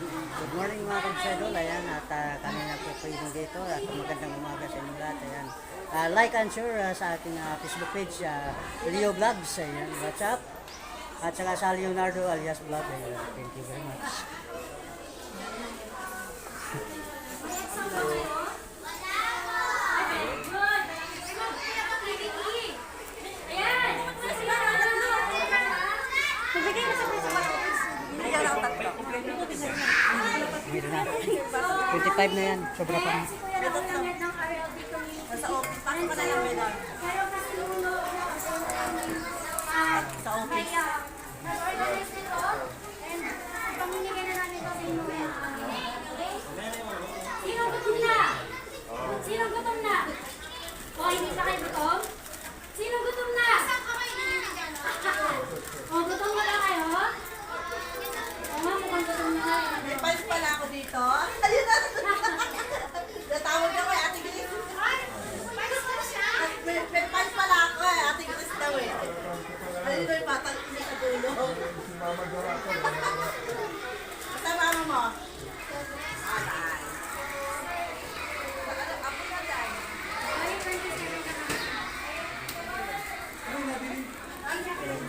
good, morning mga kabsadol. Ayan, at uh, kami na po yung dito. At magandang umaga sa inyo lahat. Ayan. Ah, like and share ah, sa ating ah, Facebook page, uh, Leo Vlogs. Ayan, what's up? At saka sa Leonardo alias Vlog. Ayan, thank you very much. 25 na yan. Sobra pa. dito? Ayun na. Natawag ako eh, Ate Gilis. May, may pipe pala ako eh, Ate Gilis daw eh. Ayun na yung batang ini sa dulo. Basta mama mo. Alay. Ako na dyan. Ay, nabili. Ay, nabili.